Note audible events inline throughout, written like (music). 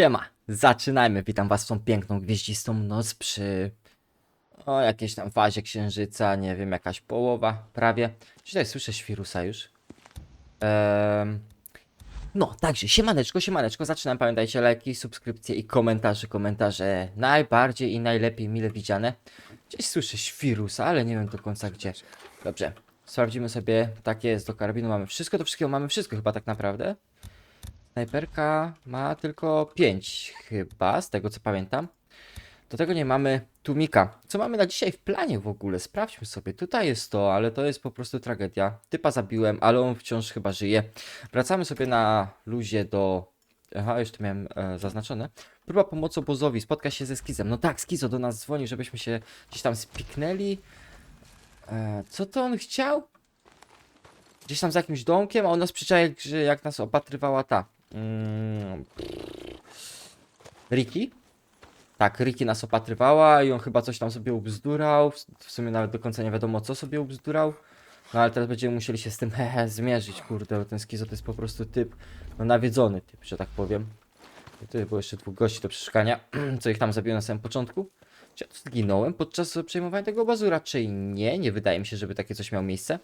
Siema, zaczynajmy. Witam was w tą piękną, gwieździstą noc przy o jakiejś tam fazie księżyca, nie wiem, jakaś połowa, prawie. Tutaj słyszę świrusa już. Em, no, także siemaneczko, siemaneczko, zaczynam, pamiętajcie, lajki, subskrypcje i komentarze, komentarze najbardziej i najlepiej mile widziane. Gdzieś słyszę świrusa, ale nie wiem do końca gdzie. Dobrze, sprawdzimy sobie, tak jest, do karabinu mamy wszystko, do wszystkiego mamy wszystko chyba tak naprawdę. Snajperka ma tylko 5 chyba, z tego co pamiętam. Do tego nie mamy tłumika. Co mamy na dzisiaj w planie w ogóle? Sprawdźmy sobie. Tutaj jest to, ale to jest po prostu tragedia. Typa zabiłem, ale on wciąż chyba żyje. Wracamy sobie na luzie do... Aha, już to miałem e, zaznaczone. Próba pomocy obozowi, spotka się ze Skizem. No tak, Skizo do nas dzwoni, żebyśmy się gdzieś tam spiknęli. E, co to on chciał? Gdzieś tam za jakimś domkiem, a on nas przyczaił, jak nas opatrywała ta. Mm, Riki? Tak, Riki nas opatrywała i on chyba coś tam sobie ubzdurał. W- W sumie nawet do końca nie wiadomo co sobie ubzdurał. No ale teraz będziemy musieli się z tym (laughs) hehe zmierzyć, kurde, bo ten skizo to jest po prostu typ, no nawiedzony typ, że tak powiem. I tutaj było jeszcze dwóch gości do przeszukania, (clears throat) co ich tam zabiło na samym początku. Czy ja tu zginąłem podczas przejmowania tego obozu? Raczej nie, nie wydaje mi się, żeby takie coś miało miejsce.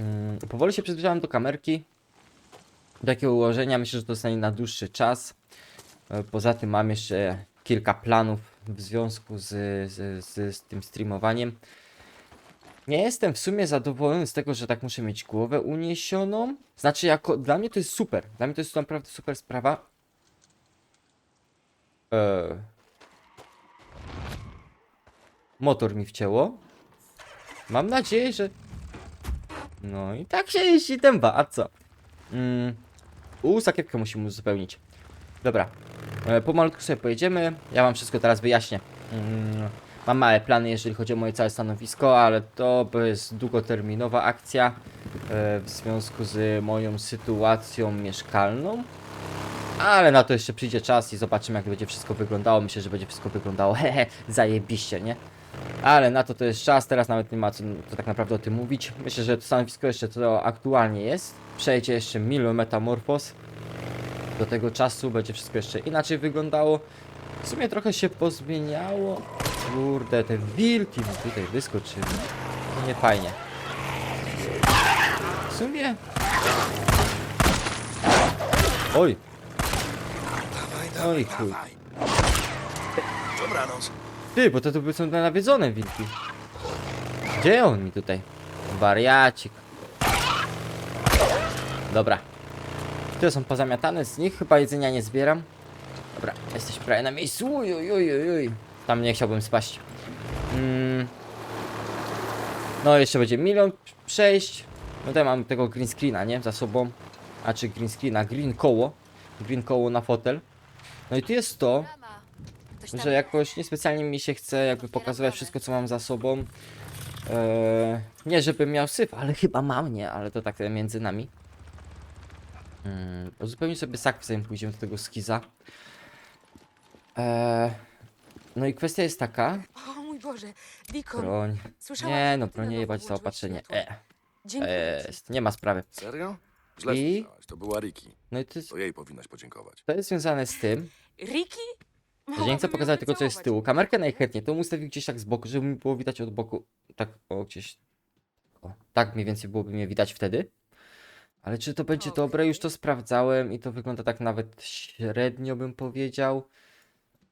Mm, powoli się przyzwyczaiłem do kamerki, do jakiego ułożenia. Myślę, że to zostanie na dłuższy czas. E, Poza tym mam jeszcze kilka planów w związku z, z, z, tym streamowaniem. Nie jestem w sumie zadowolony z tego, że tak muszę mieć głowę uniesioną. Znaczy, jako, dla mnie to jest super. Dla mnie to jest naprawdę super sprawa. Eee. Motor mi wcięło. Mam nadzieję, że. No i tak się jeździ dęba, a co? Mm. U, sakiewkę musimy uzupełnić. Dobra, e, pomalutku sobie pojedziemy. Ja wam wszystko teraz wyjaśnię. Mm, mam małe plany, jeżeli chodzi o moje całe stanowisko, ale to jest długoterminowa akcja e, w związku z moją sytuacją mieszkalną. Ale na to jeszcze przyjdzie czas i zobaczymy, jak będzie wszystko wyglądało. Myślę, że będzie wszystko wyglądało (laughs) hehe, zajebiście, nie? Ale na to to jest czas, teraz nawet nie ma co, co tak naprawdę o tym mówić. Myślę, że to stanowisko jeszcze to aktualnie jest. Przejdzie jeszcze milion metamorfoz. Do tego czasu będzie wszystko jeszcze inaczej wyglądało. W sumie trochę się pozmieniało. Kurde, te wilki mi tutaj wyskoczyły. Nie fajnie. W sumie... Oj, Oj, chuj. Dobranoc. Ty, bo to tu są nawiedzone wilki. Gdzie on mi tutaj? Wariacik. Dobra. Te są pozamiatane z nich, chyba jedzenia nie zbieram. Dobra, jesteś prawie na miejscu. Uj, uj, uj, uj. Tam nie chciałbym spaść. Mm. No, jeszcze będzie milion przejść. No tutaj mam tego green screena, nie? Za sobą. A czy green screena? Green koło. Green koło na fotel. No i tu jest to, że jakoś niespecjalnie mi się chce jakby pokazywać wszystko, co mam za sobą. Eee, nie, żebym miał syf, ale chyba mam, nie, ale to tak między nami. Mm, uzupełnię sobie sak, zanim pójdziemy do tego skiza. Eee, no i kwestia jest taka, O mój Boże, Wikon, broń. słyszałam, Nie, że no ty broń nie na jebać boku zaopatrzenie. włączyłeś E, Dziękuję ci. jest, nie ma sprawy. Serio? Źle I? to była Riki. No i to jest, To jej powinnaś podziękować. to jest związane z tym, Riki? że nie Mogłabym chcę ją pokazać tego, co jest z tyłu. Kamerkę najchętniej, to ustawił gdzieś tak z boku, żeby mi było widać od boku. Tak, o, gdzieś. O, tak mniej więcej byłoby mnie widać wtedy. Ale czy to będzie dobre? Już to sprawdzałem i to wygląda tak nawet średnio, bym powiedział.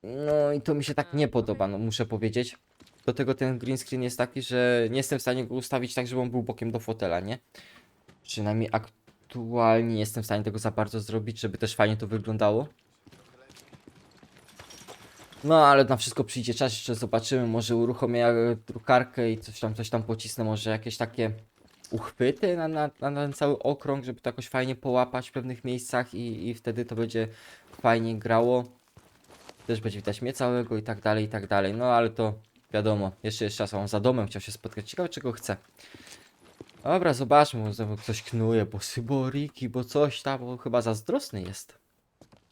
No i to mi się tak nie podoba, no muszę powiedzieć. Do tego ten green screen jest taki, że nie jestem w stanie go ustawić tak, żeby on był bokiem do fotela, nie? Przynajmniej aktualnie nie jestem w stanie tego za bardzo zrobić, żeby też fajnie to wyglądało. No, ale na wszystko przyjdzie czas, jeszcze zobaczymy, może uruchomię e, drukarkę i coś tam, coś tam pocisnę, może jakieś takie uchwyty na, na, na ten cały okrąg, żeby to jakoś fajnie połapać w pewnych miejscach i, i wtedy to będzie fajnie grało. Też będzie widać mnie całego i tak dalej, i tak dalej. No, ale to wiadomo, jeszcze jest czas, on za domem chciał się spotkać. Ciekawe, czego chce. Dobra, zobaczmy, może ktoś knuje, bo syboriki, bo coś tam, bo chyba zazdrosny jest.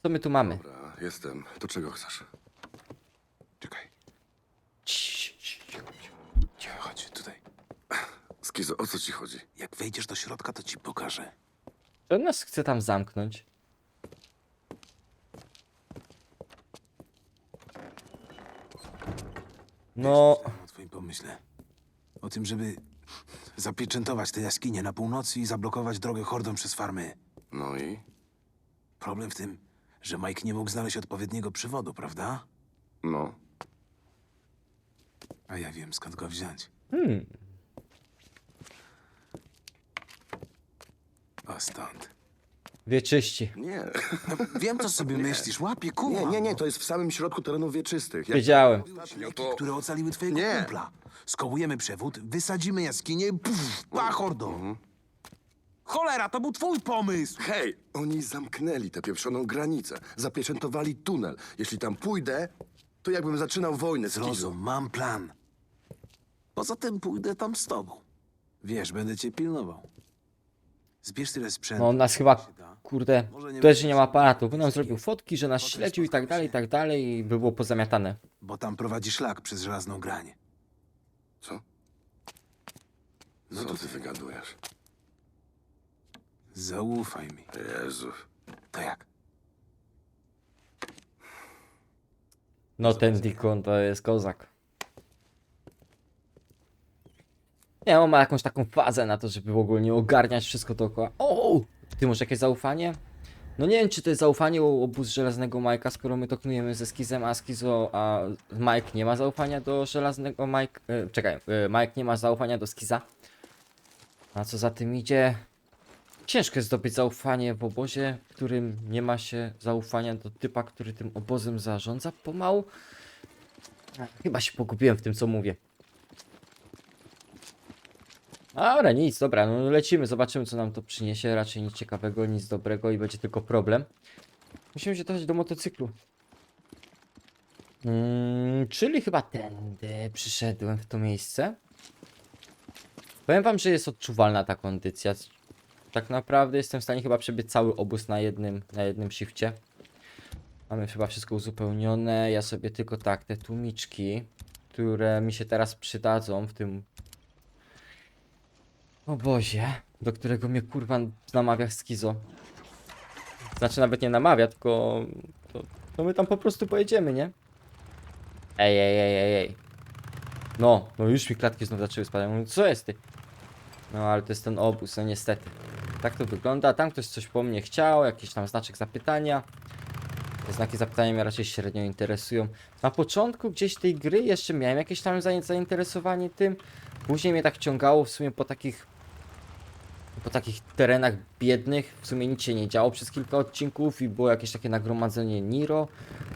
Co my tu mamy? Dobra, jestem. To czego chcesz? Skizo, o co ci chodzi? Jak wejdziesz do środka, to ci pokażę. Czy on nas chce tam zamknąć? No, O twoim pomyśle. O tym, żeby zapieczętować te jaskinie na północy i zablokować drogę hordom przez farmy. No i? Problem w tym, że Mike nie mógł znaleźć odpowiedniego przywodu, prawda? No. A ja wiem, skąd go wziąć. Hmm. Stąd. Wieczyści. Nie. (laughs) Wiem, co sobie myślisz. Łapie Nie, kuma. nie, nie, to jest w samym środku terenów wieczystych. Jak Wiedziałem. to... Które ocaliły twojego Nie. kumpla. Skołujemy przewód, wysadzimy jaskinię i puf, pa, hordo. Cholera, to był twój pomysł! Hej, oni zamknęli tę pieprzoną granicę. Zapieczętowali tunel. Jeśli tam pójdę, to jakbym zaczynał wojnę z. Zrozum, mam plan. Poza tym pójdę tam z tobą. Wiesz, będę cię pilnował. Zbierz tyle sprzętu. No on nas chyba, kurde, nie że nie ma aparatu. By nam zrobił fotki, że nas śledził i tak dalej, i tak dalej i by było pozamiatane. Bo tam prowadzi szlak przez żelazną grań. Co? No Co to ty wygadujesz? zaufaj mi. Jezu. To jak? No ten Dikon to jest kozak. Nie, on ma jakąś taką fazę na to, żeby w ogóle nie ogarniać wszystko dookoła. O! Ty masz jakieś zaufanie? No nie wiem, czy to jest zaufanie u obóz żelaznego Majka, skoro my to knujemy ze Skizem, a Skizo, a Mike nie ma zaufania do żelaznego Mike. E, czekaj, e, Mike nie ma zaufania do Skiza. A co za tym idzie? Ciężko jest zdobyć zaufanie w obozie, w którym nie ma się zaufania do typa, który tym obozem zarządza pomału. Chyba się pogubiłem w tym, co mówię. Dobra, nic, dobra, no lecimy, zobaczymy, co nam to przyniesie. Raczej nic ciekawego, nic dobrego i będzie tylko problem. Musimy się dojść do motocyklu. Mm, czyli chyba tędy przyszedłem w to miejsce. Powiem wam, że jest odczuwalna ta kondycja. Tak naprawdę jestem w stanie chyba przebyć cały obóz na jednym, na jednym shifcie. Mamy chyba wszystko uzupełnione. Ja sobie tylko tak, te tłumiczki, które mi się teraz przydadzą w tym obozie, do którego mnie kurwa namawia Skizo. Znaczy nawet nie namawia, tylko to, to my tam po prostu pojedziemy, nie? Ej, ej, ej, ej, ej. No, no już mi klatki znów zaczęły spadać. Mówię, co jest ty? No ale to jest ten obóz, no niestety. Tak to wygląda. Tam ktoś coś po mnie chciał, jakiś tam znaczek zapytania. Te znaki zapytania mnie raczej średnio interesują. Na początku gdzieś tej gry jeszcze miałem jakieś tam zain- zainteresowanie tym. Później mnie tak ciągało w sumie po takich po takich terenach biednych. W sumie nic się nie działo przez kilka odcinków i było jakieś takie nagromadzenie Niro.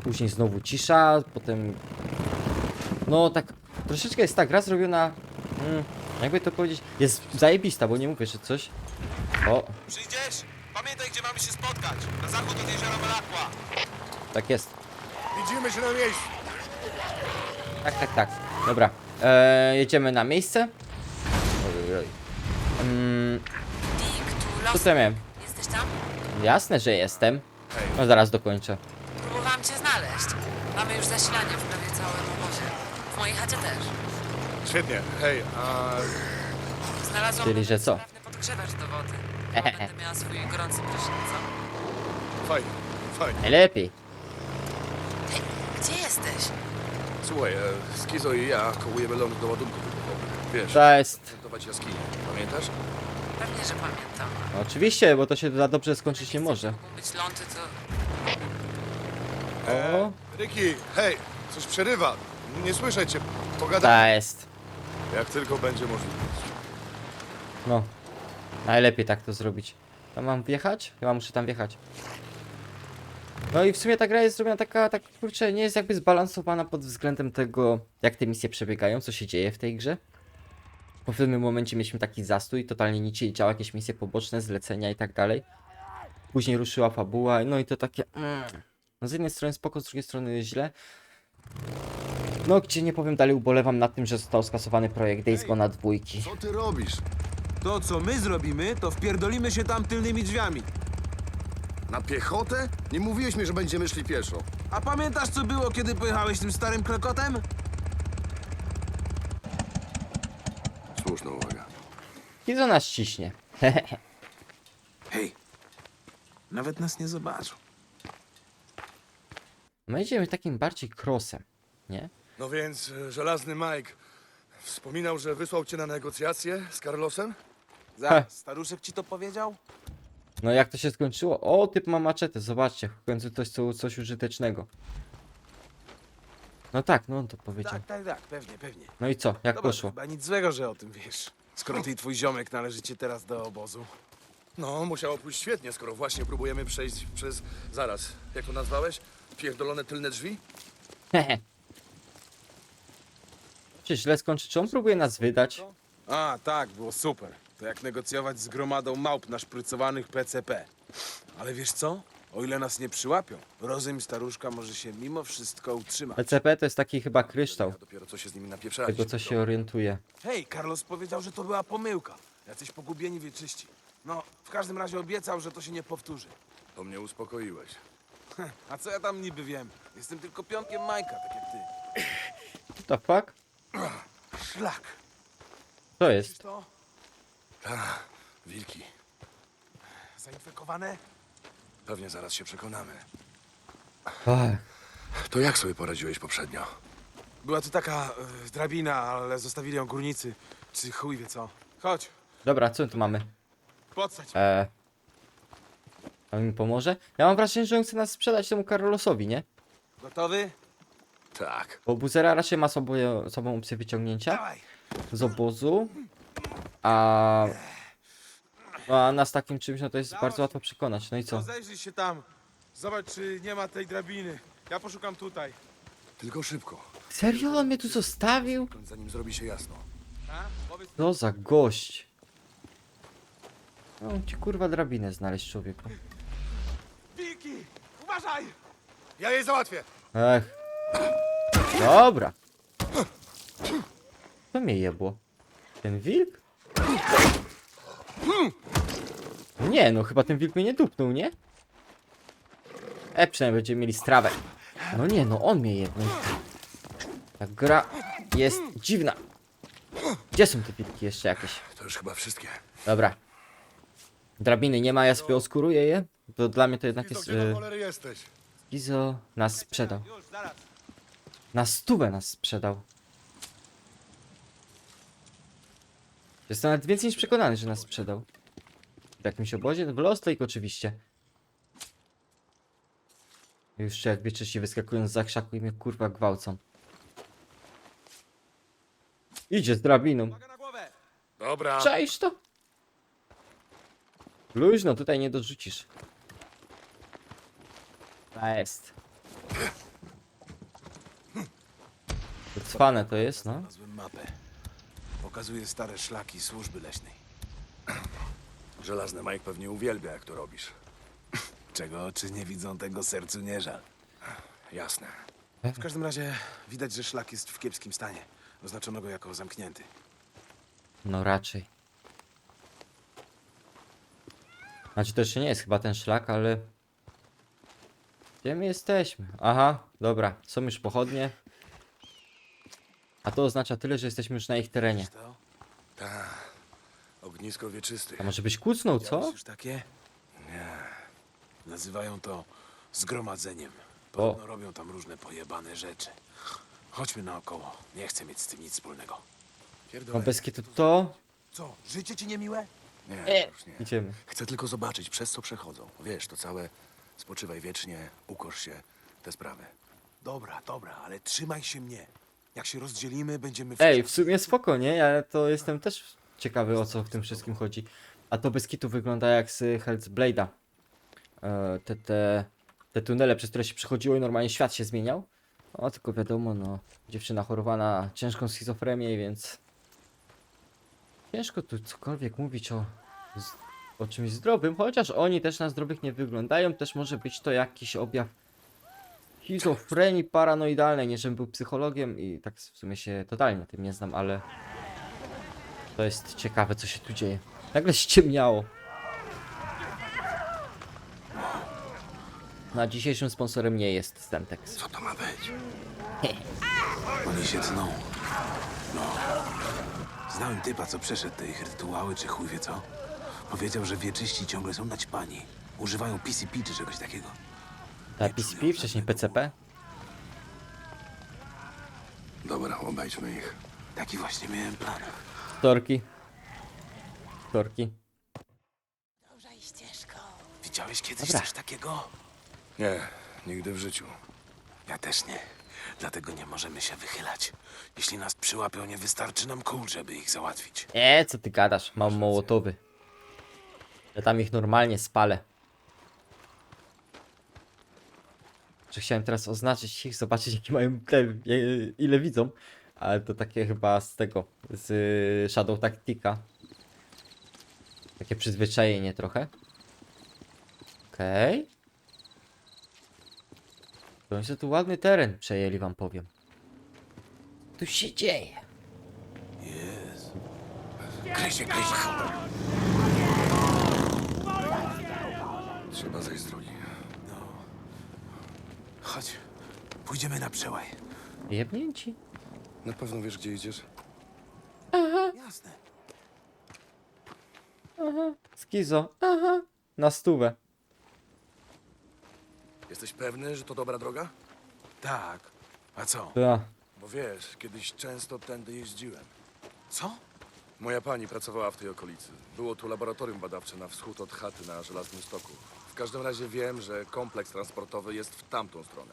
Później znowu cisza, potem no tak troszeczkę jest ta gra zrobiona mm, jakby to powiedzieć, jest zajebista, bo nie mówię, że coś o, Przyjdziesz? Pamiętaj, gdzie mamy się spotkać. Na zachód od jeziora Malakła. tak jest. Widzimy się na miejscu. Tak, tak, tak. Dobra. Eee, jedziemy na miejsce. Oj, oj, oj. Mm, co to miałem? Jesteś tam? Jasne, że jestem. No zaraz dokończę. Próbowałam cię znaleźć. Mamy już zasilanie w prawie całym obozie. W mojej chacie też. Świetnie. Hej, a Znalazłam Czyli, że co? sprawny podgrzewacz do wody. Chyba będę miała swój gorący prysznic, co? fajnie, fajnie. Najlepiej. Hej, gdzie jesteś? Słuchaj, e, Skizo i ja kołujemy ląd do ładunku wybuchowego. Wiesz, To jest. prezentować jaskinię. Pamiętasz? Pewnie, że pamiętam. No, oczywiście, bo to się za dobrze skończyć nie może. Mogą być lądy, to... O, Ricky, hej, coś przerywa. Nie słyszę cię. Pogadaj. ta jest. Jak tylko będzie możliwość. No. Najlepiej tak to zrobić. Tam mam wjechać? Chyba muszę tam wjechać. No i w sumie ta gra jest zrobiona taka, tak kurczę, nie jest jakby zbalansowana pod względem tego, jak te misje przebiegają, co się dzieje w tej grze. Po pewnym momencie mieliśmy taki zastój, totalnie nic się nie działo, jakieś misje poboczne, zlecenia i tak dalej. Później ruszyła fabuła, no i to takie... Mm. No z jednej strony spoko, z drugiej strony źle. No gdzie nie powiem dalej, ubolewam nad tym, że został skasowany projekt Days Gone dwójki. Co ty robisz? To, co my zrobimy, to wpierdolimy się tam tylnymi drzwiami. Na piechotę? Nie mówiłeś mi, że będziemy szli pieszo. A pamiętasz, co było, kiedy pojechałeś tym starym klekotem? Słuszna uwaga. I co nas ciśnie? Hej, nawet nas nie zobaczą. My jedziemy takim bardziej crossem, nie? No więc e, żelazny Mike wspominał, że wysłał cię na negocjacje z Carlosem? Zaraz, staruszek ci to powiedział? No jak to się skończyło? O, typ ma maczetę, zobaczcie, w końcu to jest co- coś użytecznego. No tak, no on to powiedział. Tak, tak, tak, pewnie, pewnie. No i co, jak Dobra, poszło? chyba nic złego, że o tym wiesz. Skoro ty i twój ziomek należycie teraz do obozu. No, musiało pójść świetnie, skoro właśnie próbujemy przejść przez... Zaraz, jak to nazwałeś? Pierdolone tylne drzwi? Hehe. (laughs) Czy źle skończy? Czy on próbuje nas wydać? A, tak, było super. To jak negocjować z gromadą małp naszprycowanych PCP. Ale wiesz co? O ile nas nie przyłapią, rozum staruszka może się mimo wszystko utrzymać. PCP to jest taki chyba kryształ, Ja dopiero co się z nimi tego co się orientuje. Hej, Carlos powiedział, że to była pomyłka. Jacyś pogubieni wieczyści. No, w każdym razie obiecał, że to się nie powtórzy. To mnie uspokoiłeś. A co ja tam niby wiem? Jestem tylko pionkiem Majka, tak jak ty. What the fuck? Szlak. Co jest? to? Ta, wilki. Zainfekowane? Pewnie zaraz się przekonamy. Ach, To jak sobie poradziłeś poprzednio? Była tu taka e, drabina, ale zostawili ją górnicy. Czy chuj wie co. Chodź, dobra, co my tu mamy? podsadź. Eee. A mi pomoże? Ja mam wrażenie, że on chce nas sprzedać temu Carlosowi, nie? Gotowy? Tak. Bo Buzera raczej ma sobą, sobą opcję wyciągnięcia Dawaj. z obozu, a... A nas takim czymś, no to jest bardzo łatwo przekonać. No i co? Rozejrzyj się tam. Zobacz, czy nie ma tej drabiny. Ja poszukam tutaj. Tylko szybko, Serio? On mnie tu zostawił? zanim zrobi się jasno. A? Powiedz... Co za gość. No, ci kurwa drabinę znaleźć człowieku. Wilki! Uważaj! Ja jej załatwię! Ech. Dobra. Co mnie jebło? Ten wilk? Nie, no chyba ten wilk mnie nie dupnął, nie? E, przynajmniej będziemy mieli strawę. No nie, no on mnie jebnął. Ta gra jest dziwna. Gdzie są te wilki jeszcze jakieś? To już chyba wszystkie. Dobra. Drabiny nie ma, ja sobie oskuruję je. To dla mnie to jednak jest... gdzie do Y, cholery jesteś? Gizo nas sprzedał. Na stówę nas sprzedał. Jestem nawet więcej niż przekonany, że nas sprzedał. Jakimś obozie? W Lost Lake oczywiście. Już jak wieczyści wyskakują z zakrzaku i mnie kurwa gwałcą. Idzie z drabiną. Dobra. Cześć to! Luźno, tutaj nie dorzucisz. To jest. To Cwane to jest, no. Znalazłem mapę. Pokazuje stare szlaki służby leśnej. Żelazny Mike pewnie uwielbia, jak to robisz. (laughs) Czego oczy nie widzą, tego sercu nie żal. Jasne. W każdym razie widać, że szlak jest w kiepskim stanie. Oznaczono go jako zamknięty. No raczej. Znaczy to jeszcze nie jest chyba ten szlak, ale... Gdzie my jesteśmy? Aha, dobra, są już pochodnie. A to oznacza tyle, że jesteśmy już na ich terenie. Wiesz to? Ognisko wieczyste. A może byś kucnął, co? Już takie? Nie. Nazywają to zgromadzeniem. Podobno robią tam różne pojebane rzeczy. Chodźmy naokoło. Nie chcę mieć z tym nic wspólnego. No Pierdolę. bez kitu to... Co, życie ci niemiłe? Nie, już nie. Idziemy. Chcę tylko zobaczyć, przez co przechodzą. Wiesz, to całe spoczywaj wiecznie, ukosz się, te sprawy. Dobra, dobra, ale trzymaj się mnie. Jak się rozdzielimy, będziemy w Ej, w sumie spoko, nie? Ja to jestem też ciekawy o co w tym wszystkim chodzi. A to bez kitu wygląda jak z Hell's Blade'a. E, te, te, te tunele, przez które się przechodziło i normalnie świat się zmieniał. O, tylko wiadomo, no, dziewczyna chorowana na ciężką schizofrenię, więc... Ciężko tu cokolwiek mówić o, o czymś zdrowym, chociaż oni też na zdrowych nie wyglądają, też może być to jakiś objaw schizofrenii paranoidalnej, nie żebym był psychologiem i tak w sumie się totalnie tym nie znam, ale to jest ciekawe, co się tu dzieje. Nagle ściemniało. Na dzisiejszym sponsorem nie jest Stemtex. Co to ma być? Oni się tną. No. Znałem typa, co przeszedł te ich rytuały, czy chuj wie co. Powiedział, że wieczyści ciągle są naćpani. Używają PCP czy czegoś takiego. Ta PCP, wcześniej PCP. Znajdźmy ich. Taki właśnie miałem plan. Storki. Storki. Widziałeś kiedyś Dobra. coś takiego? Nie, nigdy w życiu. Ja też nie. Dlatego nie możemy się wychylać. Jeśli nas przyłapią, nie wystarczy nam kul, żeby ich załatwić. E, co ty gadasz? Mam mołotowy. Ja tam ich normalnie spalę. Że chciałem teraz oznaczyć ich, zobaczyć (laughs) jaki mają te, ile widzą. Ale to takie chyba z tego, z y, Shadow Tactica. Takie przyzwyczajenie trochę. Okej. To oni sobie tu ładny teren przejęli, wam powiem. Tu się dzieje. Krysie, krysie. Trzeba zejść z drogi. Chodź. Pójdziemy na przełaj. Jebnięci. Na pewno wiesz, gdzie idziesz? Jasne. Skizo. Aha. Na stówę. Jesteś pewny, że to dobra droga? Tak. A co? Ta. Bo wiesz, kiedyś często tędy jeździłem. Co? Moja pani pracowała w tej okolicy. Było tu laboratorium badawcze na wschód od chaty na Żelaznym Stoku. W każdym razie wiem, że kompleks transportowy jest w tamtą stronę.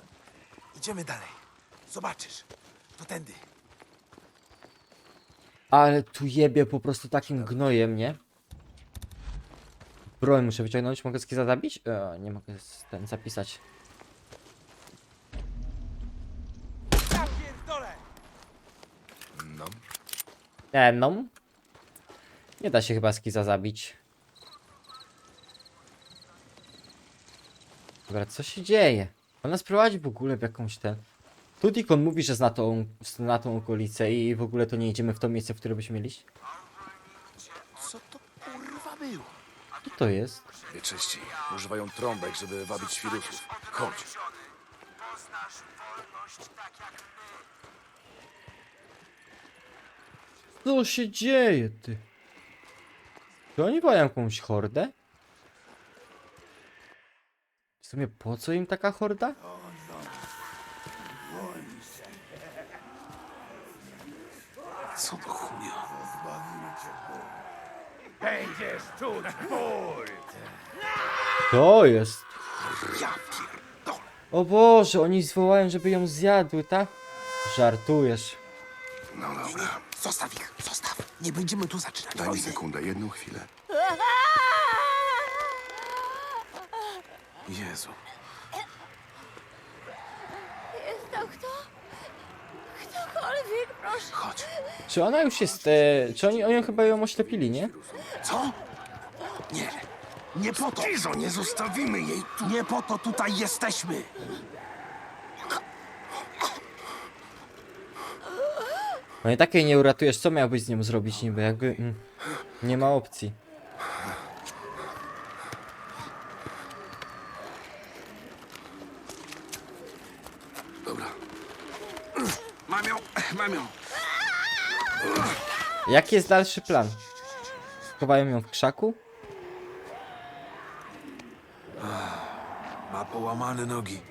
Idziemy dalej. Zobaczysz. To tędy. Ale tu jebie po prostu takim gnojem, nie? Broń muszę wyciągnąć. Mogę skiza zabić? E, nie mogę ten zapisać. No. E, no. Nie da się chyba skiza zabić. Dobra, co się dzieje? On nas prowadzi w ogóle w jakąś ten... Tudikon mówi, że zna tą, zna tą okolicę i w ogóle to nie idziemy w to miejsce, w które byśmy mieli. iść? Co to kurwa było? Co to jest? Wieczyści używają trąbek, żeby wabić świrusów. Chodź. Co się dzieje, ty? Czy oni mają jakąś hordę? W sumie po co im taka horda? Co do chuja? To jest. Ja pierdolę. O Boże, oni zwołają, żeby ją zjadły, tak? Żartujesz. No dobra. Zostaw ich, zostaw. Nie będziemy tu zaczynać Daj mi wojny. sekundę, jedną chwilę. Jezu. Jest to kto? Ktokolwiek, proszę. Chodź. Czy ona już jest. E, czy oni, oni chyba ją oślepili, nie? Co? Nie. Nie po to. Kizo, nie zostawimy jej tu. Nie po to tutaj jesteśmy. No i takiej nie uratujesz, co miałbyś z nią zrobić niby? Jakby. Mm, nie ma opcji. Dobra. Mam ją, mam ją. Jaki jest dalszy plan? Schowają ją w krzaku? Ma połamane nogi.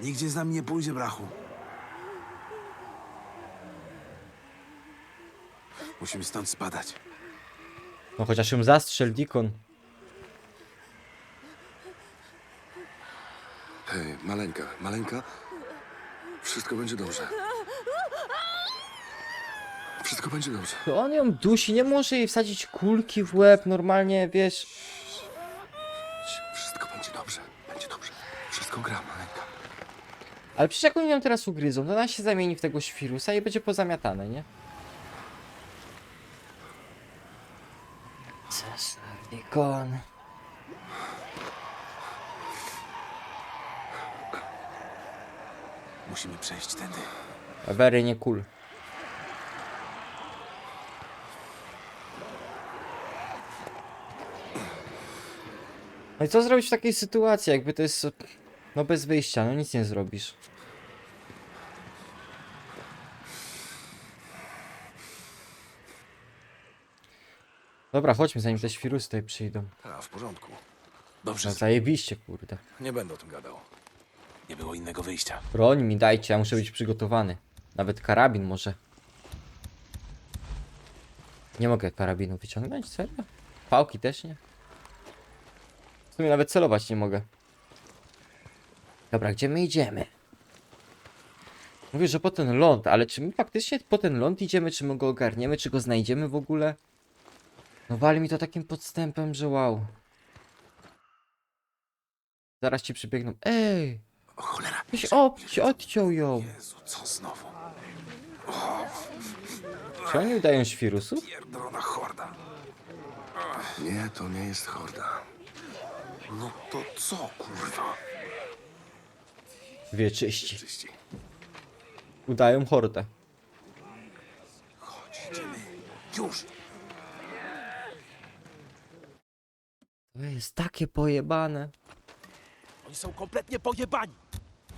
Nigdzie z nami nie pójdzie, brachu. Musimy stąd spadać. No chociaż ją zastrzel, Dikon. Hej, maleńka, maleńka. Wszystko będzie dobrze. Wszystko będzie dobrze. To on ją dusi, nie może jej wsadzić kulki w łeb, normalnie, wiesz. Wszystko będzie dobrze. Będzie dobrze. Wszystko gra, maleńka. Ale przecież jak oni ją teraz ugryzą, to ona się zamieni w tego świrusa i będzie pozamiatane, nie? Cesar Dikon. Musimy przejść tędy. Very nie cool. No i co zrobić w takiej sytuacji, jakby to jest... No bez wyjścia, no nic nie zrobisz. Dobra, chodźmy zanim te świrusy tutaj przyjdą. A, w porządku. Dobrze, No zajebiście, kurde. Nie będę o tym gadał. nie było innego wyjścia. Broń mi dajcie, ja muszę być przygotowany. Nawet karabin może. Nie mogę karabinu wyciągnąć, serio? Pałki też nie? Sumie nawet celować nie mogę. Dobra, gdzie my idziemy? Mówię, że po ten ląd, ale czy my faktycznie po ten ląd idziemy, czy my go ogarniemy, czy go znajdziemy w ogóle? No wali mi to takim podstępem, że wow. Zaraz ci przybiegną. Ej! O cholera. Ktoś ob się odciął ją. Jezu, co znowu? Czy oni udają świrusów? Pierdolona horda. Nie, to nie jest horda. No to co, kurwa? Wieczyści. Czyści. Udają hordę. Chodź, idziemy. Już. To jest takie pojebane. Oni są kompletnie pojebani.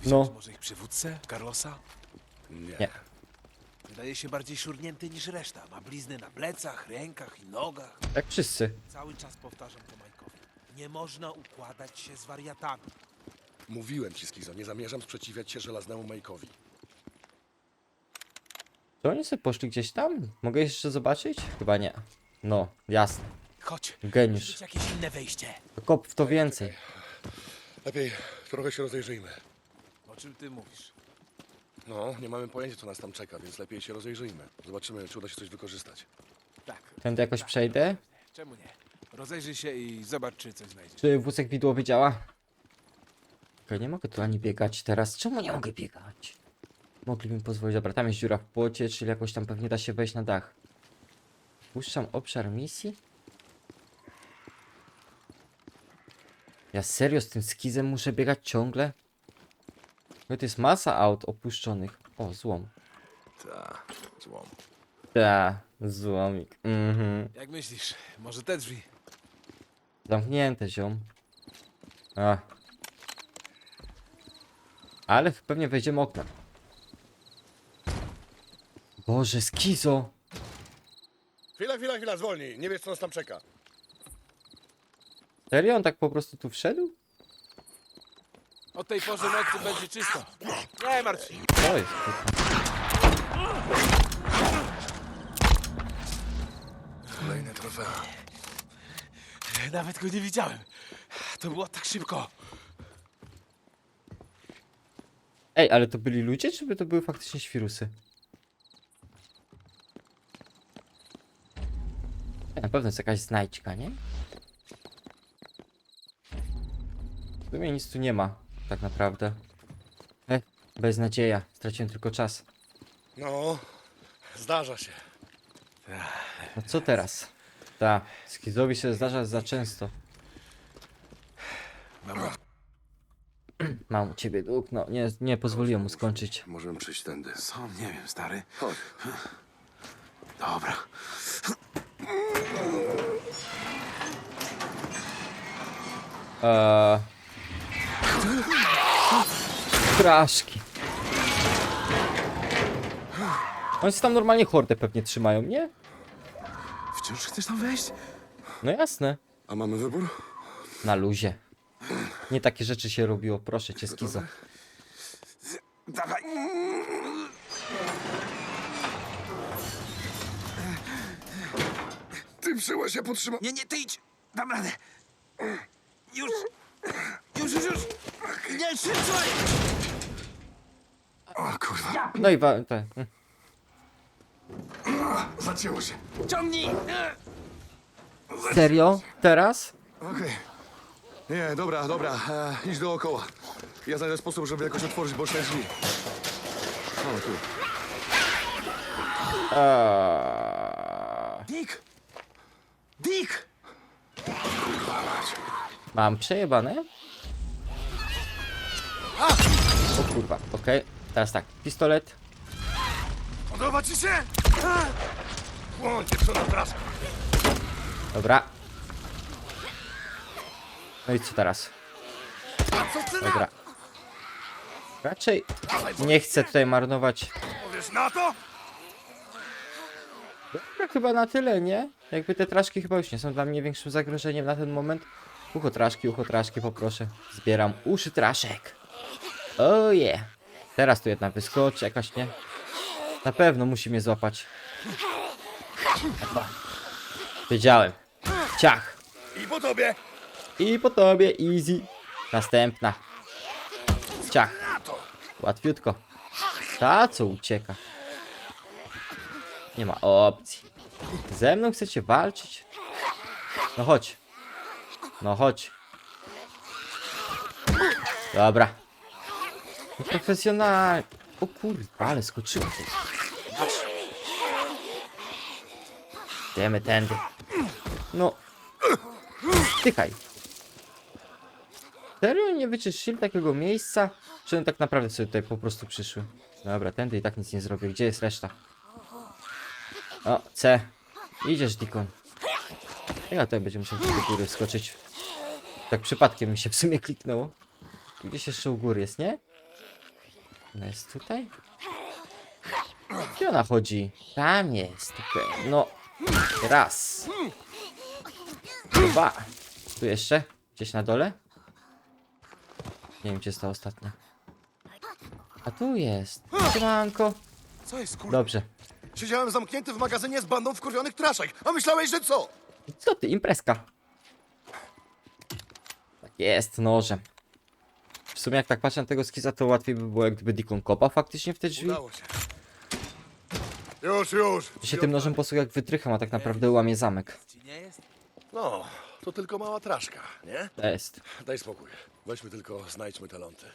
No. Może ich przywódcę, Carlosa? Nie. Wydaje się bardziej szurnięty niż reszta. Ma blizny na plecach, rękach i nogach. Jak wszyscy. Cały czas powtarzam to. Nie można układać się z wariatami. Mówiłem ci, Skizo, nie zamierzam sprzeciwiać się żelaznemu Majkowi. Czy oni sobie poszli gdzieś tam? Mogę jeszcze zobaczyć? Chyba nie. No, jasne. Chodź. Geniusz. Być jakieś inne wejście. Kop w to więcej. Lepiej trochę się rozejrzyjmy. O czym ty mówisz? No, nie mamy pojęcia, co nas tam czeka, więc lepiej się rozejrzyjmy. Zobaczymy, czy uda się coś wykorzystać. Tak. Tędy jakoś przejdę? Czemu nie? Rozejrzyj się i zobacz, czy coś znajdziesz. Czy wózek widłowy działa? Okej, nie mogę tu ani biegać teraz. Czemu nie mogę biegać? Mogli mi pozwolić. Dobra, tam jest dziura w płocie, czyli jakoś tam pewnie da się wejść na dach. Puszczam obszar misji? Ja serio z tym skizem muszę biegać ciągle? No to jest masa aut opuszczonych. O, złom. Ta, złom. Ta, złomik. Mhm. Jak myślisz? Może te drzwi? Zamknięte, ziom. A. Ale pewnie wejdziemy oknem. Boże, skizo! Chwila, chwila, chwila, zwolnij. Nie wiesz, co nas tam czeka. Serio? On tak po prostu tu wszedł? Od tej porze nocy będzie czysto. Nie martw się. To jest kurwa. Kolejne trofea. Nawet go nie widziałem. To było tak szybko. Ej, ale to byli ludzie, czy by to były faktycznie świrusy? Na pewno jest jakaś znajdźka, nie? W sumie nic tu nie ma, tak naprawdę. E, beznadzieja. Straciłem tylko czas. No, zdarza się. No co teraz? Ta, skizowi się zdarza za często. Dobra, Mam u ciebie dług, no nie, nie pozwoliłem mu skończyć. możemy przejść tędy. Co? Nie wiem, stary. Chodź. Dobra. Eee... Straszki. Oni się tam normalnie hordę pewnie trzymają, nie? Wciąż chcesz tam wejść? No jasne. A mamy wybór? Na luzie. Nie takie rzeczy się robiło, proszę cię, skizo. Dawaj. Ty przyła się podtrzyma... Nie, nie, ty idź. Dam radę. Już. Już, już, już. Nie, szybciej. O kurwa, No i wa- mm. zacięło się. Ciągnij. Serio? Teraz? Okej. Nie, dobra, dobra, e, idź dookoła. Ja znajdę sposób, żeby jakoś otworzyć boczne drzwi. O, tu. Eee... Dick. Dick. Mam przejebane? O kurwa, okej. Teraz tak, pistolet. Podoba ci się? Błądź, co na trasę. Dobra. No i co teraz? Dobra. Raczej nie chcę tutaj marnować. Powiesz na to? Dobra, chyba na tyle, nie? Jakby te traszki chyba już nie są dla mnie większym zagrożeniem na ten moment. Ucho traszki, ucho traszki, poproszę. Zbieram uszy traszek. Oh yeah. Teraz tu jedna wyskoczy, jakaś nie. Na pewno musi mnie złapać. Dobra. Wiedziałem. Ciach. I po tobie! I po tobie, easy. Następna. Ciach. Łatwiutko. Ta co ucieka. Nie ma opcji. Ze mną chcecie walczyć? No chodź. No chodź. Dobra. No Profesjonalnie. O kurde, ale skoczyłem. tu. Idziemy tędy. No. Tychaj. Serio nie wyczyszczyli takiego miejsca? Czy one tak naprawdę sobie tutaj po prostu przyszły? Dobra, tędy i tak nic nie zrobię. Gdzie jest reszta? O, C. Idziesz, Dikon. Ja tutaj będziemy musiał do góry skoczyć. Tak przypadkiem mi się w sumie kliknęło. Gdzieś jeszcze u góry jest, nie? Ona jest tutaj? Gdzie ona chodzi? Tam jest. No. Raz. Dwa. Tu jeszcze? Gdzieś na dole? Nie wiem, gdzie jest ta ostatnia. A tu jest. Siemanko. Co jest kur... Dobrze. Siedziałem zamknięty w magazynie z bandą wkurwionych traszek, a myślałeś, że co? Co ty, imprezka? Tak jest, nożem. W sumie jak tak patrzę na tego skiza, to łatwiej by było, gdyby Deacon kopał faktycznie w te drzwi. Udało się. Już, już. I się tym nożem posługa jak wytrycham, a tak naprawdę łamie zamek. No, to tylko mała traszka, nie? To jest. Daj spokój. Weźmy tylko, znajdźmy te ląty.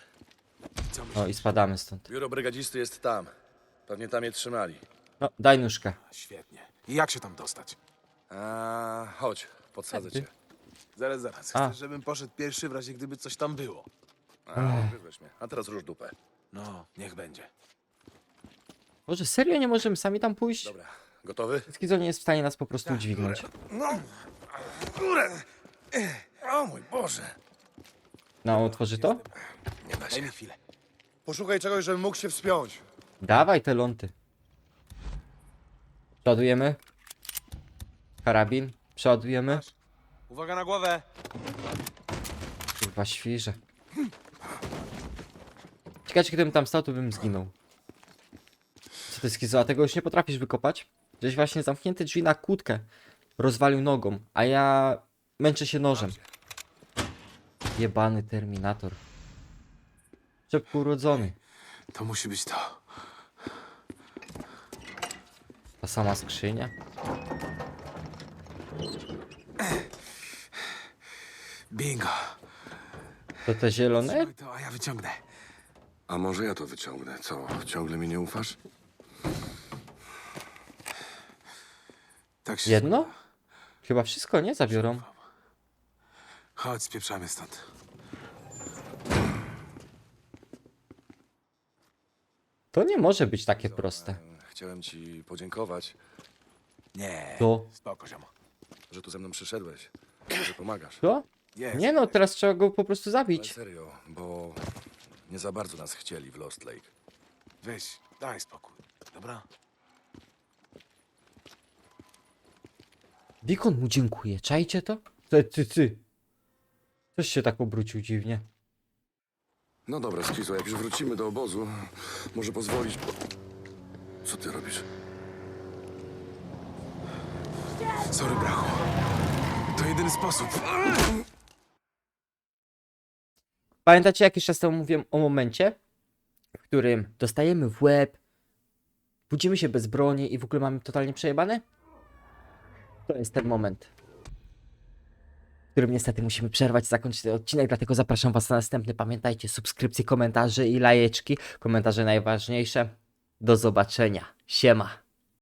O i spadamy stąd. Biuro brygadzisty jest tam. Pewnie tam je trzymali. No, daj nóżkę. Świetnie. I jak się tam dostać? A, chodź, podsadzę cię. Zaraz, zaraz. A. Chcesz, żebym poszedł pierwszy w razie gdyby coś tam było. A, wywieź mnie. A teraz rusz dupę. No, niech będzie. Może serio nie możemy sami tam pójść? Dobra, gotowy? Skizo nie jest w stanie nas po prostu udźwignąć. No, górę! O mój Boże! No, otworzy to? Nie da Daj mi się. chwilę. Poszukaj czegoś, żebym mógł się wspiąć. Dawaj te ląty. Przeładujemy. Karabin. Przeładujemy. Uwaga na głowę! Kurwa świże. Ciekawe, gdybym tam stał, to bym zginął. Co ty skizo, a tego już nie potrafisz wykopać? Żeś właśnie zamknięte drzwi na kłódkę rozwalił nogą, a ja męczę się nożem. Jebany Terminator. Szybko urodzony. To musi być to. Ta sama skrzynia. Bingo. To te zielone? Trzymaj to, a ja wyciągnę. A może ja to wyciągnę? Co, ciągle mi nie ufasz? Tak się... Jedno? Chyba wszystko, nie? Zabiorą. Chodź, spieprzamy stąd. To nie może być takie proste. Chciałem ci podziękować, Nie. To? Spoko, ziomo. że tu ze mną przyszedłeś, że pomagasz. To? Jest. Nie no, teraz trzeba go po prostu Ale zabić. serio, bo nie za bardzo nas chcieli w Lost Lake. Weź, daj spokój. Dobra? Dikon mu dziękuję, czajcie to? Ty, ty, ty. Coś się tak obrócił dziwnie. No dobra, Skizo, jak już wrócimy do obozu, może pozwolić... Co ty robisz? Sorry, brachu. To jedyny sposób. Pamiętacie, jakiś czas temu mówiłem o momencie, w którym dostajemy w łeb, budzimy się bez broni i w ogóle mamy totalnie przejebane? To jest ten moment, w którym niestety musimy przerwać, zakończyć ten odcinek, dlatego zapraszam Was na następny. Pamiętajcie, subskrypcje, komentarze i lajeczki. Komentarze najważniejsze. Do zobaczenia. Siema.